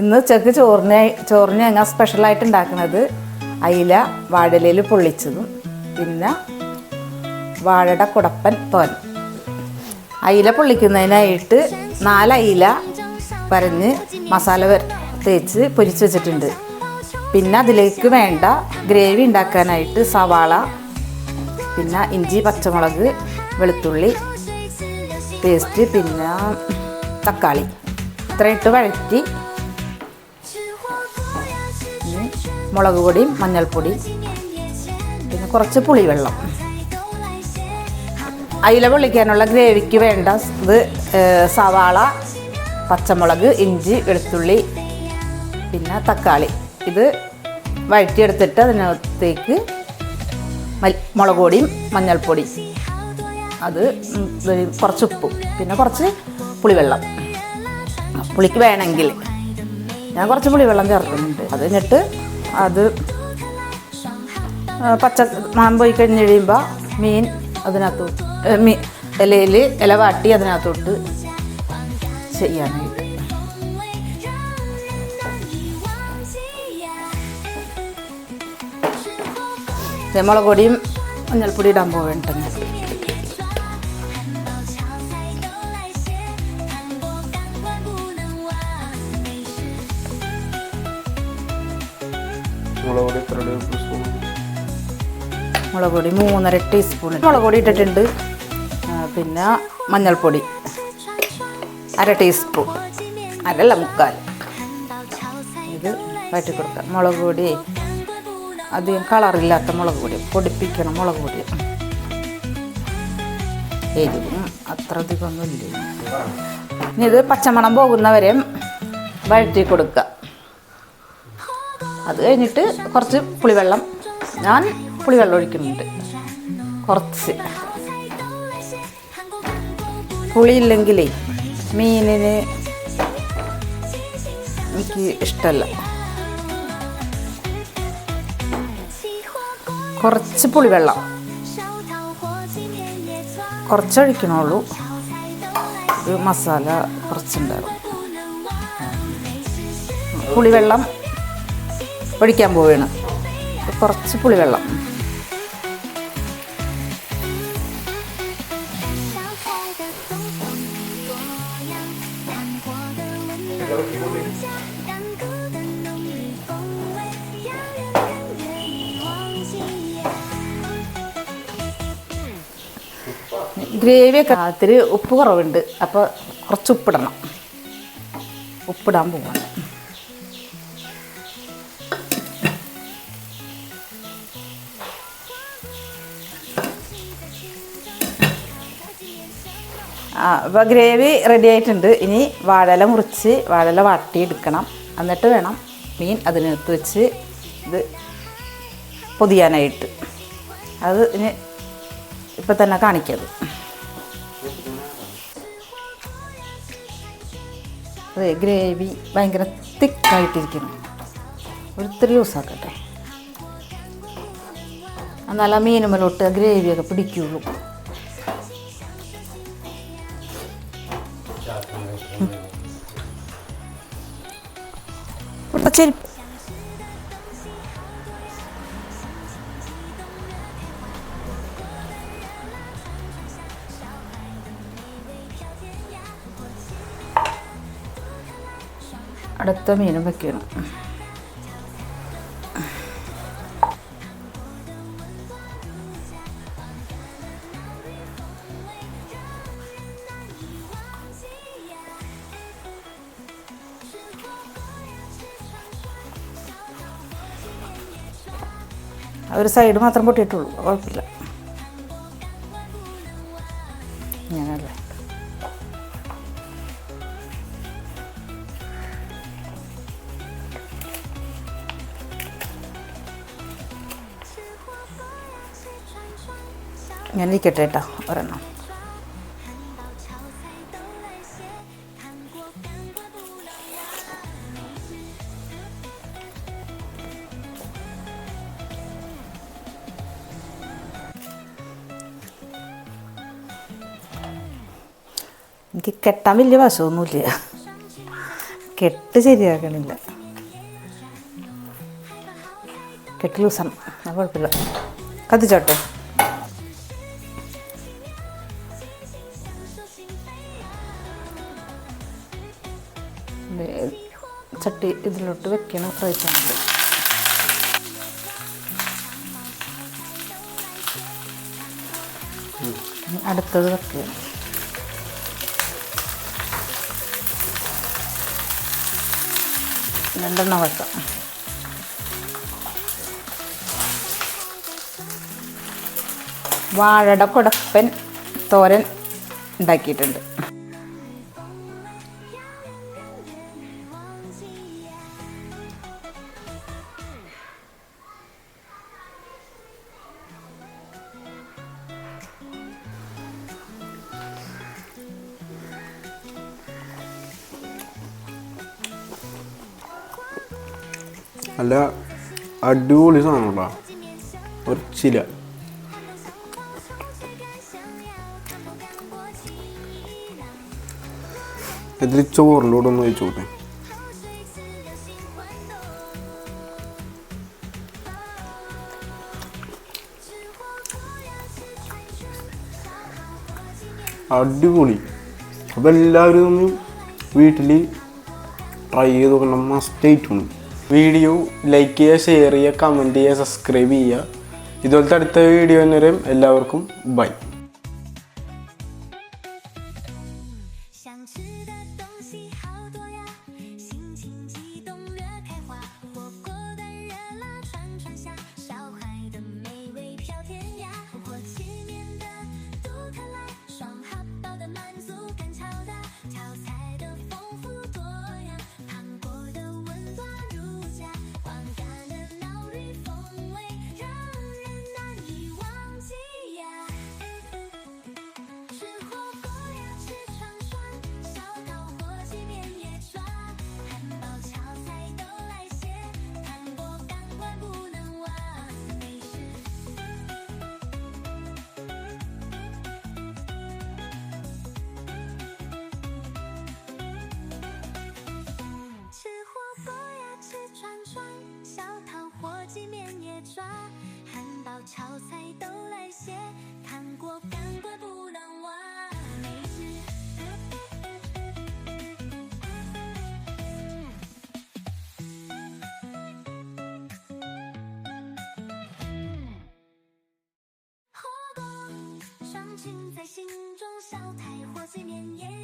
ഇന്ന് ഉച്ചയ്ക്ക് ചോറിന് ചോറിന് ഞങ്ങൾ സ്പെഷ്യലായിട്ട് ഉണ്ടാക്കുന്നത് അയില വാഴലയിൽ പൊള്ളിച്ചതും പിന്നെ വാഴയുടെ കുടപ്പൻ തോൻ. അയില പൊള്ളിക്കുന്നതിനായിട്ട് നാല് അയില വരഞ്ഞ് മസാല തേച്ച് പൊരിച്ച് വെച്ചിട്ടുണ്ട്. പിന്നെ അതിലേക്ക് വേണ്ട ഗ്രേവി ഉണ്ടാക്കാനായിട്ട് സവാള പിന്നെ ഇഞ്ചി പച്ചമുളക് വെളുത്തുള്ളി പേസ്റ്റ് പിന്നെ തക്കാളി. ഇത്രയിട്ട് വഴറ്റി മുളക് പൊടിയും മഞ്ഞൾപ്പൊടി പിന്നെ കുറച്ച് പുളിവെള്ളം. അയില പൊള്ളിക്കാനുള്ള ഗ്രേവിക്ക് വേണ്ട ഇത് സവാള പച്ചമുളക് ഇഞ്ചി വെളുത്തുള്ളി പിന്നെ തക്കാളി. ഇത് വഴറ്റിയെടുത്തിട്ട് അതിനകത്തേക്ക് മുളക് പൊടിയും മഞ്ഞൾപ്പൊടി അത് കുറച്ച് ഉപ്പും പിന്നെ കുറച്ച് പുളിവെള്ളം. പുളിക്ക് വേണമെങ്കിൽ ഞാൻ കുറച്ച് പുളിവെള്ളം ചേർക്കുന്നുണ്ട്. അത് കഴിഞ്ഞിട്ട് അത് പച്ച മാൻ പോയി കഴിഞ്ഞ് കഴിയുമ്പോൾ മീൻ അതിനകത്ത് മീൻ ഇലയിൽ ഇല വാട്ടി അതിനകത്തോട്ട് ചെയ്യാനായിട്ട്. മുളക് പൊടിയും മഞ്ഞൾപ്പൊടി ഇടാൻ പോവേണ്ടെങ്കിൽ മുളക് പൊടി എത്ര ടേബിൾ സ്പൂൺ മുളക് പൊടി മൂന്നര ടീസ്പൂൺ മുളക് പൊടി ഇട്ടിട്ടുണ്ട് പിന്നെ മഞ്ഞൾപ്പൊടി. അര ടീസ്പൂൺ അരല്ല മുക്കാൽ. ഇത് വഴറ്റി കൊടുക്കാം. മുളക് പൊടി അധികം കളറില്ലാത്ത മുളക് പൊടി പൊടിപ്പിക്കണം മുളക് പൊടി എരിവും അത്ര അധികം ഒന്നുമില്ല. ഇനി ഇത് പച്ചമണം പോകുന്നവരെയും വഴറ്റി കൊടുക്കുക അത് കഴിഞ്ഞിട്ട് കുറച്ച് പുളിവെള്ളം. ഞാൻ പുളിവെള്ളം ഒഴിക്കുന്നുണ്ട്. കുറച്ച്. പുളിയില്ലെങ്കിലേ മീനിന് എനിക്ക് ഇഷ്ടമല്ല കുറച്ച് പുളിവെള്ളം. കുറച്ചൊഴിക്കണുള്ളൂ. ഒരു മസാല കുറച്ചുണ്ടാകും പുളിവെള്ളം ഒഴിക്കാൻ പോവുകയാണ് കുറച്ച് പുളിവെള്ളം. ഗ്രേവിയൊക്കെ അതിൽ ഉപ്പ് കുറവുണ്ട്. അപ്പോൾ കുറച്ച് ഉപ്പിടണം. ഉപ്പിടാൻ പോവാണ്. അപ്പോൾ ഗ്രേവി റെഡി ആയിട്ടുണ്ട്. ഇനി വാഴല മുറിച്ച് വാഴല വാട്ടിയെടുക്കണം. എന്നിട്ട് വേണം മീൻ അതിനകത്ത് വെച്ച് ഇത് പൊതിയാനായിട്ട്. അത് ഇനി ഇപ്പം തന്നെ കാണിക്കത് അതെ ഗ്രേവി ഭയങ്കര തിക്കായിട്ടിരിക്കണം ഒരിത്തിരി യൂസ് ആക്കട്ടെ എന്നാലും ആ മീനുമലോട്ട് ഗ്രേവിയൊക്കെ പിടിക്കുള്ളൂ ഇവിടുത്തെ അടുത്ത മീനും വെക്കണം. ഒരു സൈഡ് മാത്രം പൊട്ടിയിട്ടുള്ളൂ. കുഴപ്പമില്ല. ഇങ്ങനെയല്ലേ. ഞാൻ ഇരിക്കട്ടെ കേട്ടോ ഒരെണ്ണം. എനിക്ക് കെട്ടാൻ വലിയ വശമൊന്നുമില്ല. കെട്ട് ശരിയാക്കണില്ല. കെട്ട് ലൂസാണ്. അത് കുഴപ്പമില്ല. കത്തിച്ചോട്ടെ. ചട്ടി ഇതിലോട്ട് വെക്കണം ഫ്രൈ ചെയ്യാനായിട്ട് അടുത്തത് വെക്കുക രണ്ടെണ്ണം വെക്കാം. വാഴയുടെ കുടപ്പൻ തോരൻ ഉണ്ടാക്കിയിട്ടുണ്ട്. നല്ല അടിപൊളി സാധനമുണ്ടോ കുറച്ചില്ല ഇതിൽ ചോറിലൂടെ ഒന്ന് ചോദിച്ചോട്ടെ അടിപൊളി. അപ്പം എല്ലാവരും ഒന്ന് വീട്ടിൽ ട്രൈ ചെയ്ത് നോക്കണം. മസ്റ്റ് ആയിട്ടുണ്ട് വീഡിയോ ലൈക്ക് ചെയ്യുക ഷെയർ ചെയ്യുക കമന്റ് ചെയ്യുക സബ്സ്ക്രൈബ് ചെയ്യുക. ഇതുപോലത്തെ അടുത്ത വീഡിയോ വരെ എല്ലാവർക്കും ബൈ 情在心中烧，太火最绵延。